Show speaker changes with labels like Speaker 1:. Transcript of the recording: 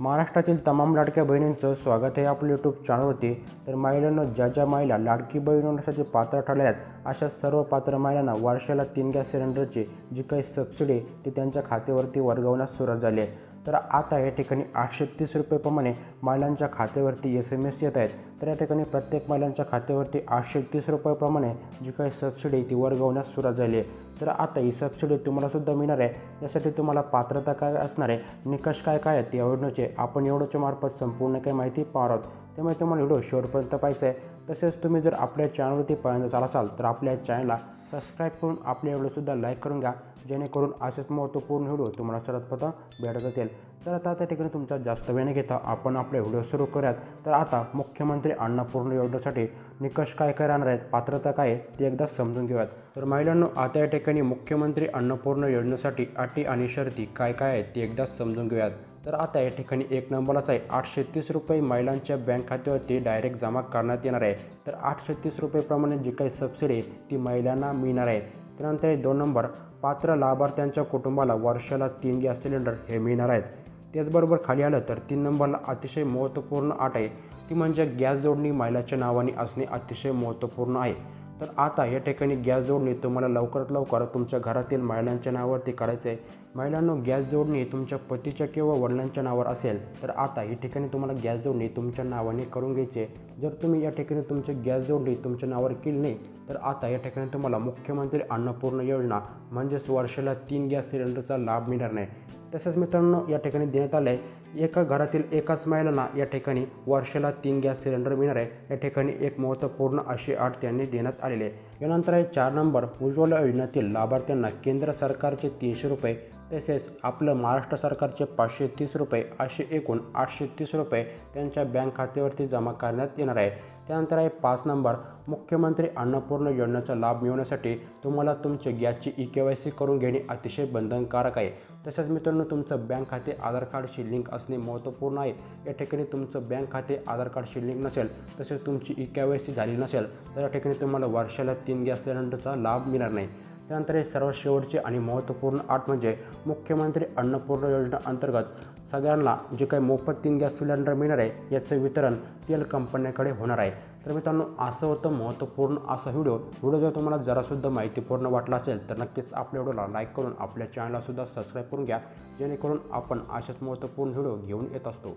Speaker 1: महाराष्ट्रातील तमाम लाडक्या बहिणींचं स्वागत आहे आपल्या यूट्यूब चॅनलवरती तर महिलांना ज्या ज्या महिला लाडकी बहीण होण्यासाठी पात्र ठरल्या आहेत अशा सर्व पात्र महिलांना वर्षाला तीन गॅस सिलेंडरची जी काही सबसिडी ती त्यांच्या खात्यावरती वर्गवण्यास सुरुवात झाली आहे. तर आता या ठिकाणी आठशे तीस रुपयेप्रमाणे महिलांच्या खात्यावरती एस एम एस येत आहेत. तर या ठिकाणी प्रत्येक महिलांच्या खात्यावरती आठशे तीस रुपयाप्रमाणे जी काही सबसिडी आहे ती वर्गवण्यास सुरुवात झाली आहे. तर आता ही सबसिडी तुम्हालासुद्धा मिळणार आहे. यासाठी तुम्हाला पात्रता काय असणार आहे? निकष काय काय आहेत? या योजनेचे आपण एवढ्याच्या मार्फत संपूर्ण काही माहिती पाहणार आहोत. त्यामुळे तुम्हाला व्हिडिओ शेवटपर्यंत पाहायचं आहे. तसेच तुम्ही जर आपल्या चॅनलवरती पहिल्यांदा चाल असाल तर आपल्या चॅनलला सबस्क्राईब करून आपल्या व्हिडिओसुद्धा लाईक करून घ्या. जेणेकरून असेच महत्त्वपूर्ण व्हिडिओ तुम्हाला सर्वप्रथम भेटत जातील तर आता त्या ठिकाणी तुमचा जास्त वेळ न घेता आपण आपले व्हिडिओ सुरू करूयात. तर आता मुख्यमंत्री अन्नपूर्ण योजनेसाठी निकष काय काय राहणार आहेत? पात्रता काय आहे? ते एकदा समजून घेऊयात. तर महिलांनो आता या ठिकाणी मुख्यमंत्री अन्नपूर्ण योजनेसाठी अटी आणि शर्ती काय काय आहेत ते एकदा समजून घेऊयात. तर आता या ठिकाणी एक नंबरच आहे. आठशे तीस रुपये महिलांच्या बँक खात्यावरती डायरेक्ट जमा करण्यात येणार आहे. तर आठशे तीस रुपयेप्रमाणे जी काही सबसिडी आहे ती महिलांना मिळणार आहे. त्यानंतर दोन नंबर पात्र लाभार्थ्यांच्या कुटुंबाला वर्षाला तीन गॅस सिलेंडर हे मिळणार आहेत. त्याचबरोबर खाली आलं तर तीन नंबरला अतिशय महत्त्वपूर्ण आट आहे. ती म्हणजे गॅस जोडणी महिलाच्या नावाने असणे अतिशय महत्त्वपूर्ण आहे. तर आता या ठिकाणी गॅस जोडणी तुम्हाला लवकरात लवकर तुमच्या घरातील महिलांच्या नावावरती करायचं आहे महिलांनो गॅस जोडणी तुमच्या पतीच्या किंवा वडिलांच्या नावावर असेल तर आता या ठिकाणी तुम्हाला गॅस जोडणी तुमच्या नावाने करून घ्यायची आहे जर तुम्ही या ठिकाणी तुमची गॅस जोडणी तुमच्या नावावर केली नाही तर आता या ठिकाणी तुम्हाला मुख्यमंत्री अन्नपूर्ण योजना म्हणजेच वर्षाला तीन गॅस सिलेंडरचा लाभ मिळणार नाही. तसंच मित्रांनो या ठिकाणी देण्यात आलं आहे एका घरातील एकाच महिलांना या ठिकाणी वर्षाला तीन गॅस सिलेंडर मिळणार आहे. या ठिकाणी एक महत्त्वपूर्ण अशी अट त्यांनी देण्यात आलेली आहे. यानंतर आहे चार नंबर उज्ज्वला योजनेतील लाभार्थ्यांना केंद्र सरकारचे तीनशे रुपये तसेच आपलं महाराष्ट्र सरकारचे पाचशे तीस रुपये असे एकूण आठशे तीस रुपये त्यांच्या बँक खात्यावरती जमा करण्यात येणार आहे. त्यानंतर आहे पाच नंबर मुख्यमंत्री अन्नपूर्ण योजनेचा लाभ मिळवण्यासाठी तुम्हाला तुमचे गॅसची ई के वाय सी करून घेणे अतिशय बंधनकारक आहे. तसेच मित्रांनो तुमचं बँक खाते आधार कार्डशी लिंक असणे महत्त्वपूर्ण आहे. या ठिकाणी तुमचं बँक खाते आधार कार्डशी लिंक नसेल तसेच तुमची ई के वाय सी झाली नसेल तर या ठिकाणी तुम्हाला वर्षाला तीन गॅस सिलेंडरचा लाभ मिळणार नाही. त्यानंतर हे सर्वात शेवटचे आणि महत्त्वपूर्ण आठ म्हणजे मुख्यमंत्री अन्नपूर्ण योजना अंतर्गत सगळ्यांना जे काही मोफत तीन गॅस सिलेंडर मिळणार आहे याचं वितरण तेल कंपन्याकडे होणार आहे. तर मित्रांनो असं होतं महत्त्वपूर्ण असा व्हिडिओ. व्हिडिओ जर तुम्हाला जरासुद्धा माहितीपूर्ण वाटला असेल तर नक्कीच आपल्या व्हिडिओला लाईक करून आपल्या चॅनललासुद्धा सबस्क्राईब करून घ्या जेणेकरून आपण असेच महत्त्वपूर्ण व्हिडिओ घेऊन येत असतो.